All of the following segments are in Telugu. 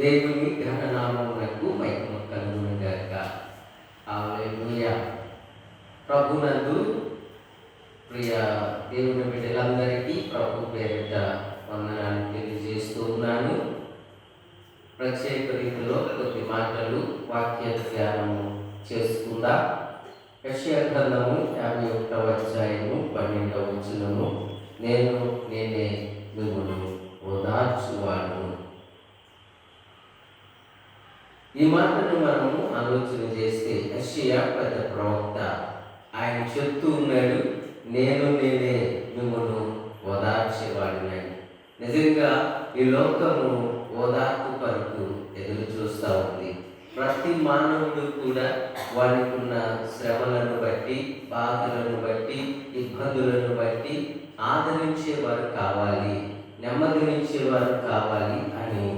దేవుని ఘననామమునకు మహిమ కలుగును గాక హల్లెలూయా. ప్రభునందు ప్రియ దేవుని బిడ్డలందరికీ ప్రభు పేరిట వందనాన్ని తెలియజేస్తూ ఉన్నాను. ప్రత్యేక రీతిలో కొద్ది మాటలు వాక్య ధ్యానము చేసుకుందా. యక్షగ్రంథము యాభై ఒకటవ అధ్యాయము పన్నెండవ వచనము. నేను నేనే మిమ్మల్ని ఓదార్చువాడు ఈ మాటను మనము ఆలోచన చేస్తే అషియా పెద్ద ప్రవక్త. ఆయన చెప్తూ ఉన్నాడు నేను నేనే మిమ్మల్ని ఓదార్చేవాడిని నిజంగా ఈ లోకము ఓదార్పు కొరకు ఎదురు చూస్తూ ఉంది. ప్రతి మానవుడు కూడా వారికి ఉన్న శ్రమలను బట్టి బాధలను బట్టి ఇబ్బందులను బట్టి ఆదరించేవారు కావాలి నెమ్మదినిచ్చేవారు కావాలి అని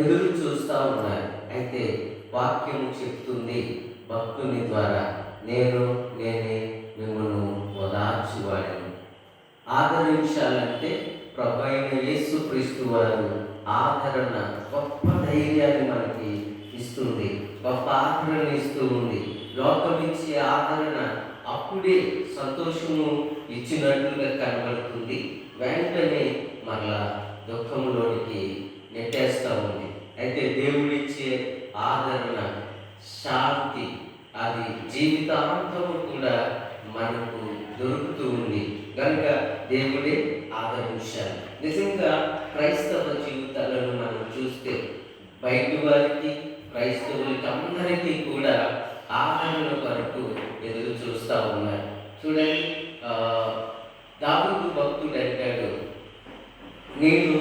ఎదురు చూస్తూ ఉన్నారు. అయితే వాక్యము చెప్తుంది భక్తుని ద్వారా నేను నేనే మిమ్మల్ని ఓదార్చువాడను. ఆదరించాలంటే ప్రభు అయిన యేసు క్రీస్తు వారు ఆదరణ గొప్ప ధైర్యాన్ని మనకి ఇస్తుంది గొప్ప ఆదరణ ఇస్తూ ఉంది. లోకం ఇచ్చే ఆదరణ అప్పుడే సంతోషము ఇచ్చినట్లుగా కనబడుతుంది. వెంటనే మరలా దుఃఖంలోనికి నెట్టేస్తూ ఉంది. అయితే దేవుడు ఆదరణ శాంతి అది జీవితాంతము కూడా మనకు దొరుకుతూ ఉంది. కనుక దేవుడే ఆదరించాలి. నిజంగా క్రైస్తవ జీవితాలను మనం చూస్తే బయట వారికి క్రైస్తవులకి అందరికీ కూడా ఆదరణ కొరకు ఎదురు చూస్తూ ఉన్నారు. చూడండి ఆ, భక్తుడు అంటాడు నేను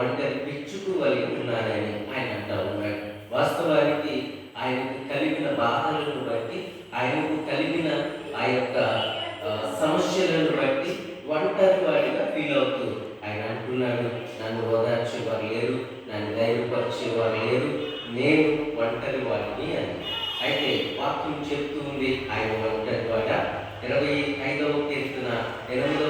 ఒంటరి పిచ్చుకు వలి ఉన్నానని ఆయన అంటా ఉన్నాడు. వాస్తవానికి ఆయనకు కలిగిన బాధలను బట్టి ఆయనకు కలిగిన ఆ యొక్క సమస్యలను బట్టి ఒంటరి వాడిగా ఫీల్ అవుతూ ఆయన అంటున్నాడు నన్ను ఓదార్చేవారు లేరు నన్ను ధైర్యపరిచేవారు లేరు నేను ఒంటరి వాడిని అని. అయితే వాక్యం చెప్తుంది ఆయన ఒంటరి వాడ? ఇరవై ఐదవ కీర్తన ఎనిమిదవ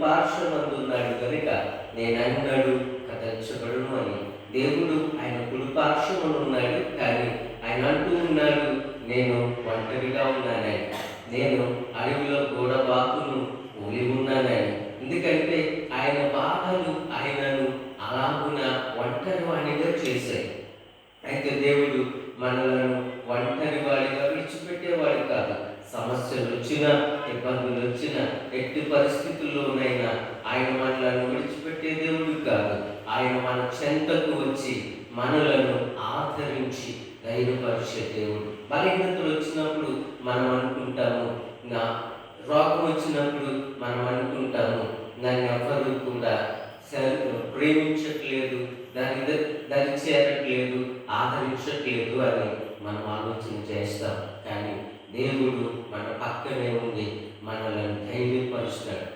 కుడిపార్శ్వమందున్నాడు కనుక నేను కదల్చబడును అని. దేవుడు ఆయన కుడి ఉన్నాడు కానీ ఆయన అంటూ ఉన్నాడు నేను ఒంటరిగా ఉన్నానని. నేను అడవిలో గోడబాకును ఊలి ఉన్నానని. ఎందుకంటే ఆయన బాధలు ఆయనను అలాగున ఒంటరి వాడిగా చేశాయి. అయితే దేవుడు మనలను ఒంటరి వాడిగా విడిచిపెట్టేవాడు కాదు. సమస్యలు వచ్చినా ఇబ్బందులు వచ్చినా ఎట్టి పరిస్థితుల్లోనైనా ఆయన మనలను విడిచిపెట్టే దేవుడు కాదు. ఆయన మన చెంతకు వచ్చి మనలను ఆదరించి ధైర్యపరిచే దేవుడు. బలహీనతలు వచ్చినప్పుడు మనం అనుకుంటాము నా రోగం వచ్చినప్పుడు మనం అనుకుంటాము నన్ను ఎవరు కూడా ప్రేమించట్లేదు దాని దాన్ని చేరట్లేదు ఆదరించట్లేదు అని మనం ఆలోచన చేస్తాం. కానీ దేవుడు మన పక్కనే ఉండి మనల్ని ధైర్యపరుస్తాడు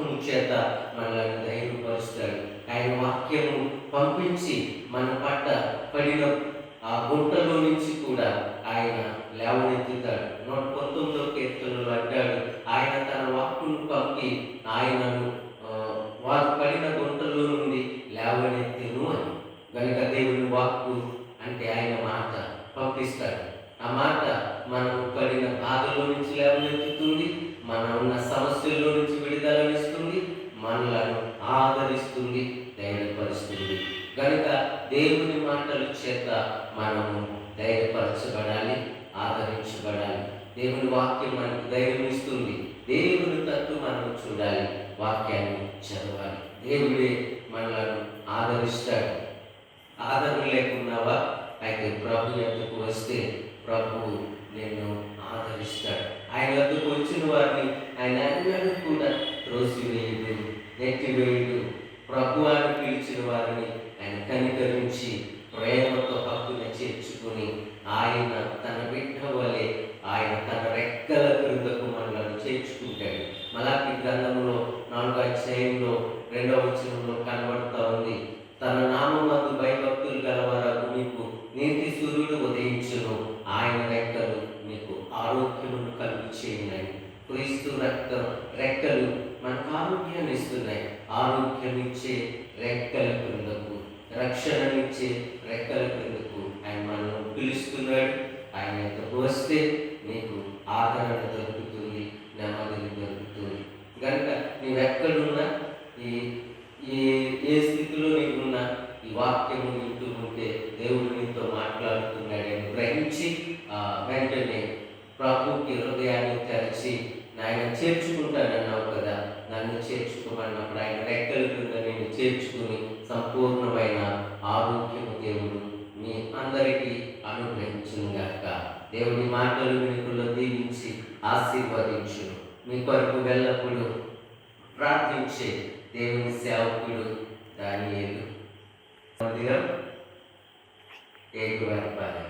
ఆయన చేత మనల్ని ధైర్యపరుస్తాడు. ఆయన వాక్యము పంపించి మన పట్ట పడిన ఆ గుంటలో నుంచి కూడా ఆయన లేవనెత్తుతాడు. నూట పంతొమ్మిదో కీర్తనలు అంటాడు ఆయన తన వాక్కును పంపి ఆయనను వారు పడిన గుంటలో నుండి లేవనెత్తిను అని. గనుక దేవుని వాక్కు అంటే ఆయన మాట పంపిస్తాడు. ఆ మాట మనం పడిన బాధలో నుంచి లేవనెత్తుతుంది మనం ఉన్న సమస్యల్లో ఆదరిస్తుంది ధైర్యపరుస్తుంది. కనుక దేవుని మాటల చేత మనము ధైర్యపరచబడాలి ఆదరించబడాలి. దేవుని వాక్యం మనకు ధైర్యం ఇస్తుంది. దేవుని తట్టు మనం చూడాలి వాక్యాన్ని చదవాలి. దేవుడే మనలను ఆదరిస్తాడు. ఆదరణ లేకున్నావా అయితే ప్రభు ఎందుకు వస్తే ప్రభువు నిన్ను ఆదరిస్తాడు. ఆయన వద్దకు వచ్చిన వారిని ఆయన అన్నడు కూడా త్రోసివేయుడు నెట్టివేయుడు. ప్రభు అని పిలిచిన వారిని ఆయన కనికరించి ప్రేమతో హక్కున చేర్చుకుని ఆయన తన బిడ్డ వలె ఆయన తన రెక్కల క్రిందకు మనలను చేర్చుకుంటాడు. మలాకి గ్రంథంలో నాలుగో అధ్యాయంలో రెండవ వచనంలో కనబడుతూ ఉంది. తన నామందు భయభక్తులు గలవారు మీకు నీతి సూర్యుడు ఉదయించును. ఆయన రెక్కలు మీ చేయండి క్రీస్తు రక్తం రెక్కలు ఆరోగ్యాన్ని ఇస్తున్నాయి ఆరోగ్యం ఇచ్చే రెక్కల క్రిందకు రక్షణనిచ్చే రెక్కల క్రిందకు ఆయన మనల్ని పిలుస్తున్నాడు ఆయన యొక్కకు వస్తే నీకు ఆదరణ దొరుకుతుంది నెమ్మదిని దొరుకుతుంది. కనుక నీవెక్కడున్నా ఈ ఈ ఏ స్థితిలో నీకున్నా ఈ వాక్యం వింటూ ఉంటే దేవుడు నీతో మాట్లాడుతున్నాడని గ్రహించి వెంటనే ప్రభుకి హృదయాన్ని తెరచి నాయన చేర్చుకుంటానన్నావు చేర్చుకోమన్నప్పుడు ఆయన రెక్కల క్రింద నేను చేర్చుకుని సంపూర్ణమైన ఆరోగ్యము దేవుడు మీ అందరికీ అనుగ్రహించుగాక దేవుని మాటలు వినుకుల్లో దీవించి ఆశీర్వదించును. మీ కొరకు వెళ్ళప్పుడు ప్రార్థించే దేవుని సేవకుడు దాని ఏడు మందిరం ఏడు వేపాలి